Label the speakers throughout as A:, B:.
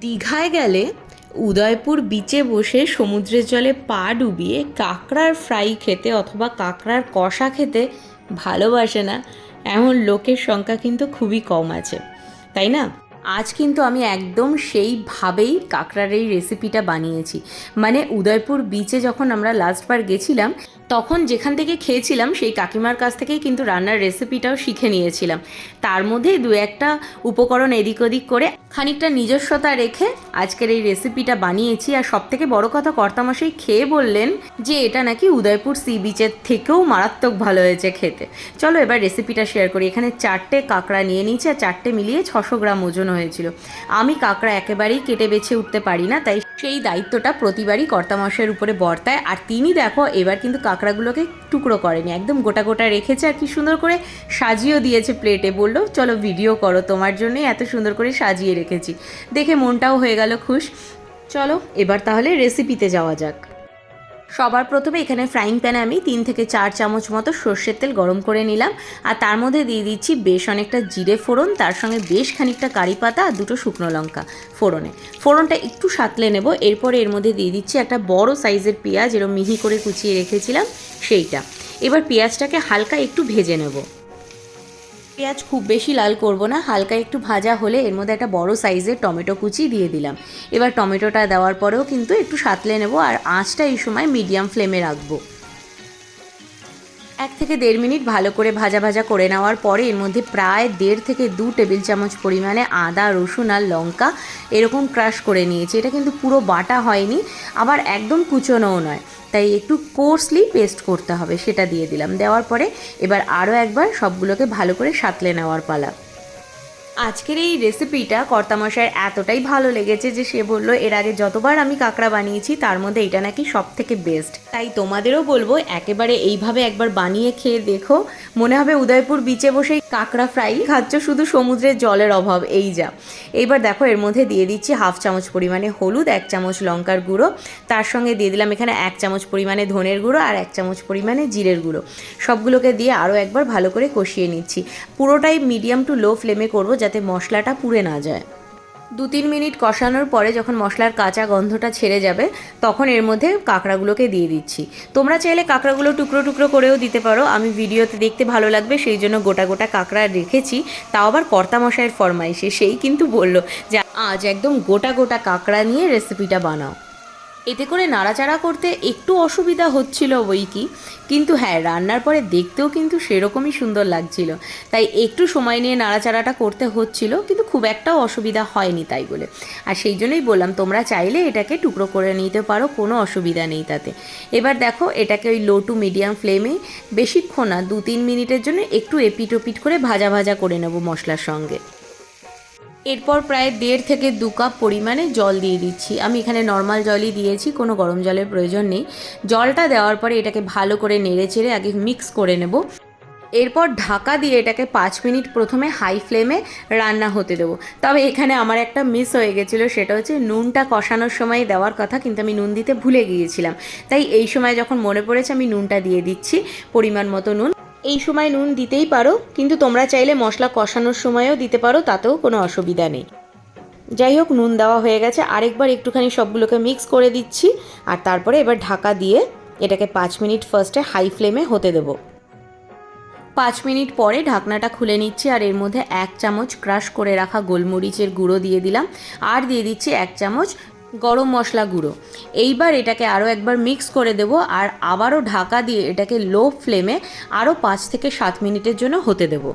A: দীঘায় গেলে উদয়পুর বিচে বসে সমুদ্রের জলে পা ডুবিয়ে কাঁকড়ার ফ্রাই খেতে অথবা কাঁকড়ার কষা খেতে ভালোবাসে না, এমন লোকের সংখ্যা কিন্তু খুবই কম আছে। তাই না? আজ কিন্তু আমি একদম সেইভাবেই কাঁকড়ার এই রেসিপিটা বানিয়েছি। মানে উদয়পুর বিচে যখন আমরা লাস্টবার গেছিলাম তখন যেখান থেকে খেয়েছিলাম, সেই কাকিমার কাছ থেকেই কিন্তু রান্নার রেসিপিটাও শিখে নিয়েছিলাম। তার মধ্যে দু একটা উপকরণ এদিক ওদিক করে খানিকটা নিজস্বতা রেখে আজকের এই রেসিপিটা বানিয়েছি। আর সব থেকে বড় কথা, কর্তামশাই খেয়ে বললেন যে, এটা নাকি উদয়পুর সি বিচের থেকেও মারাত্মক ভালো হয়েছে খেতে। চলো এবার রেসিপিটা শেয়ার করি। এখানে চারটে কাঁকড়া নিয়ে নিয়েছি আর চারটে মিলিয়ে ছশো গ্রাম ওজন হয়েছিল। আমি কাঁকড়া একেবারেই কেটে বেছে উঠতে পারি না, তাই সেই দায়িত্বটা প্রতিবারই কর্তামশাইয়ের উপরে বর্তায়। আর তিনি দেখো, এবার কিন্তু কাঁকড়াগুলোকে টুকরো করেনি। একদম গোটা গোটা রেখেছে আর কি সুন্দর করে সাজিয়েও দিয়েছে প্লেটে। বলল, চলো ভিডিও করো, তোমার জন্যই এত সুন্দর করে সাজিয়ে রেখেছি। দেখে মনটাও হয়ে গেল খুশ। চলো, এবার তাহলে রেসিপিতে যাওয়া যাক। সবার প্রথমে এখানে ফ্রাইং প্যানে আমি তিন থেকে চার চামচ মতো সর্ষের তেল গরম করে নিলাম। আর তার মধ্যে দিয়ে দিচ্ছি বেশ অনেকটা জিরে ফোড়ন, তার সঙ্গে বেশ খানিকটা কারি পাতা আর দুটো শুকনো লঙ্কা ফোড়নে। ফোড়নটা একটু সাতলে নেব, এরপরে এর মধ্যে দিয়ে দিচ্ছি একটা বড় সাইজের পেঁয়াজ, এরম মিহি করে কুচিয়ে রেখেছিলাম সেইটা। এবার পেঁয়াজটাকে হালকা একটু ভেজে নেব। পেঁয়াজ খুব বেশি লাল করব না, হালকা একটু ভাজা হলে এর মধ্যে একটা বড় সাইজের টমেটো কুচি দিয়ে দিলাম। এবার টমেটোটা দেওয়ার পরেও কিন্তু একটু সাতলে নেব আর আঁচটা এই সময় মিডিয়াম ফ্লেমে রাখব। এক থেকে দেড় মিনিট ভালো করে ভাজা ভাজা করে নেওয়ার পরে এর মধ্যে প্রায় দেড় থেকে দু টেবিল চামচ পরিমাণে আদা, রসুন আর লঙ্কা এরকম ক্রাশ করে নিয়েছি। এটা কিন্তু পুরো বাটা হয়নি, আবার একদম কুচোনোও নয়। তাই একটু কোর্সলি পেস্ট করতে হবে, সেটা দিয়ে দিলাম। দেওয়ার পরে এবার আরও একবার সবগুলোকে ভালো করে সাতলে নেওয়ার পালা। আজকের এই রেসিপিটা কর্তামশায়ের এতটাই ভালো লেগেছে যে সে বলল, এর আগে যতবার আমি কাঁকড়া বানিয়েছি, তার মধ্যে এটা নাকি সব থেকে বেস্ট তাই তোমাদেরও বলব, একেবারে এইভাবে একবার বানিয়ে খেয়ে দেখো। মনে হবে উদয়পুর বিচে বসেই কাঁকড়া ফ্রাই খাচ্ছ, শুধু সমুদ্রের জলের অভাব, এই যা। এইবার দেখো, এর মধ্যে দিয়ে দিচ্ছি হাফ চামচ পরিমাণে হলুদ, এক চামচ লঙ্কার গুঁড়ো। তার সঙ্গে দিয়ে দিলাম এখানে এক চামচ পরিমাণে ধনের গুঁড়ো আর এক চামচ পরিমাণে জিরের গুঁড়ো। সবগুলোকে দিয়ে আরও একবার ভালো করে কষিয়ে নিচ্ছি। পুরোটাই মিডিয়াম টু লো ফ্লেমে করব মশলাটা পুড়ে না যায়। দু তিন মিনিট কষানোর পরে যখন মশলার কাঁচা গন্ধটা ছেড়ে যাবে, তখন এর মধ্যে কাঁকড়াগুলোকে দিয়ে দিচ্ছি। তোমরা চাইলে কাঁকড়াগুলো টুকরো টুকরো করেও দিতে পারো। আমি ভিডিওতে দেখতে ভালো লাগবে, সেই জন্য গোটা গোটা কাঁকড়া রেখেছি। তাও আবার কর্তামশাইয়ের ফরমাইশে, সেই কিন্তু বলল যে, আজ একদম গোটা গোটা কাঁকড়া নিয়ে রেসিপিটা বানাও। এতে করে নাড়াচাড়া করতে একটু অসুবিধা হচ্ছিল বই কি কিন্তু হ্যাঁ রান্নার পরে দেখতেও কিন্তু সেরকমই সুন্দর লাগছিল। তাই একটু সময় নিয়ে নাড়াচাড়াটা করতে হচ্ছিল, কিন্তু খুব একটা অসুবিধা হয়নি তাই বলে। আর সেই জন্যই বললাম, তোমরা চাইলে এটাকে টুকরো করে নিতে পারো, কোনো অসুবিধা নেই তাতে। এবার দেখো, এটাকে ওই লো টু মিডিয়াম ফ্লেমে বেশিক্ষণ না দু তিন মিনিটের জন্য একটু এপিট ওপিট করে ভাজা ভাজা করে নেব মশলার সঙ্গে। এরপর প্রায় দেড় থেকে দু কাপ পরিমাণে জল দিয়ে দিচ্ছি। আমি এখানে নর্মাল জলই দিয়েছি, কোনো গরম জলের প্রয়োজন নেই। জলটা দেওয়ার পরে এটাকে ভালো করে নেড়ে চেড়ে আগে মিক্স করে নেব। এরপর ঢাকা দিয়ে এটাকে পাঁচ মিনিট প্রথমে হাই ফ্লেমে রান্না হতে দেবো। তবে এখানে আমার একটা মিস হয়ে গেছিল, সেটা হচ্ছে নুনটা কষানোর সময় দেওয়ার কথা, কিন্তু আমি নুন দিতে ভুলে গিয়েছিলাম। তাই এই সময় যখন মনে পড়েছে, আমি নুনটা দিয়ে দিচ্ছি, পরিমাণ মতো নুন। এই সময় নুন দিতেই পারো, কিন্তু তোমরা চাইলে মশলা কষানোর সময়ও দিতে পারো, তাতেও কোনো অসুবিধা নেই। যাই হোক, নুন দেওয়া হয়ে গেছে। আরেকবার একটুখানি সবগুলোকে মিক্স করে দিচ্ছি, আর তারপরে এবার ঢাকা দিয়ে এটাকে পাঁচ মিনিট ফার্স্টে হাই ফ্লেমে হতে দেবো। পাঁচ মিনিট পরে ঢাকনাটা খুলে নিচ্ছি, আর এর মধ্যে এক চামচ ক্রাশ করে রাখা গোলমরিচের গুঁড়ো দিয়ে দিলাম। আর দিয়ে দিচ্ছি এক চামচ গরম মশলা গুঁড়ো। এইবার এটাকে আরও একবার মিক্স করে দেব আর আবারও ঢাকা দিয়ে এটাকে লো ফ্লেমে আরও পাঁচ থেকে সাত মিনিটের জন্য হতে দেবো।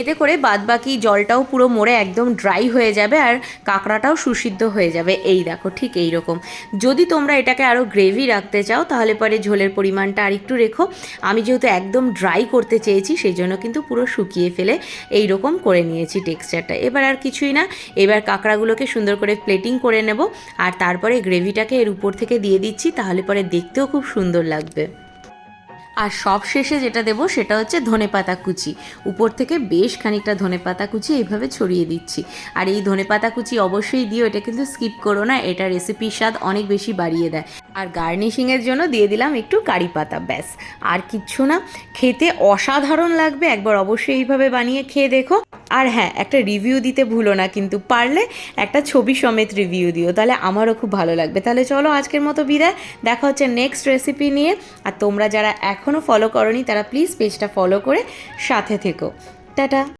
A: এতে করে বাদবাকি জলটাও পুরো মরে একদম ড্রাই হয়ে যাবে আর কাঁকড়াটাও সুসিদ্ধ হয়ে যাবে। এই দেখো ঠিক এই রকম। যদি তোমরা এটাকে আরও গ্রেভি রাখতে চাও, তাহলে পরে ঝোলের পরিমাণটা আর একটু রেখো। আমি যেহেতু একদম ড্রাই করতে চেয়েছি সেই জন্য কিন্তু পুরো শুকিয়ে ফেলে এই রকম করে নিয়েছি টেক্সচারটা এবার আর কিছুই না, এবার কাঁকড়াগুলোকে সুন্দর করে প্লেটিং করে নেব। আর তারপরে গ্রেভিটাকে এর উপর থেকে দিয়ে দিচ্ছি, তাহলে পরে দেখতেও খুব সুন্দর লাগবে। আর সব শেষে যেটা দেবো সেটা হচ্ছে ধনেপাতা কুচি। উপর থেকে বেশ খানিকটা ধনেপাতা কুচি এইভাবে ছড়িয়ে দিচ্ছি। আর এই ধনেপাতা কুচি অবশ্যই দিও, এটা কিন্তু স্কিপ করো না, এটা রেসিপির স্বাদ অনেক বেশি বাড়িয়ে দেয়। আর গার্নিশিংয়ের জন্য দিয়ে দিলাম একটু কারি পাতা, ব্যাস। আর কিচ্ছু না, খেতে অসাধারণ লাগবে, একবার অবশ্যই এইভাবে বানিয়ে খেয়ে দেখো। আর হ্যাঁ একটা রিভিউ দিতে ভুলো না, কিন্তু পারলে একটা ছবি সমেত রিভিউ দিও, তাহলে আমারও খুব ভালো লাগবে। তাহলে চলো আজকের মতো বিদায়, দেখা হচ্ছে নেক্সট রেসিপি নিয়ে। আর তোমরা যারা এখনও ফলো করনি, তারা প্লিজ পেজটা ফলো করে সাথে থেকো। টাটা!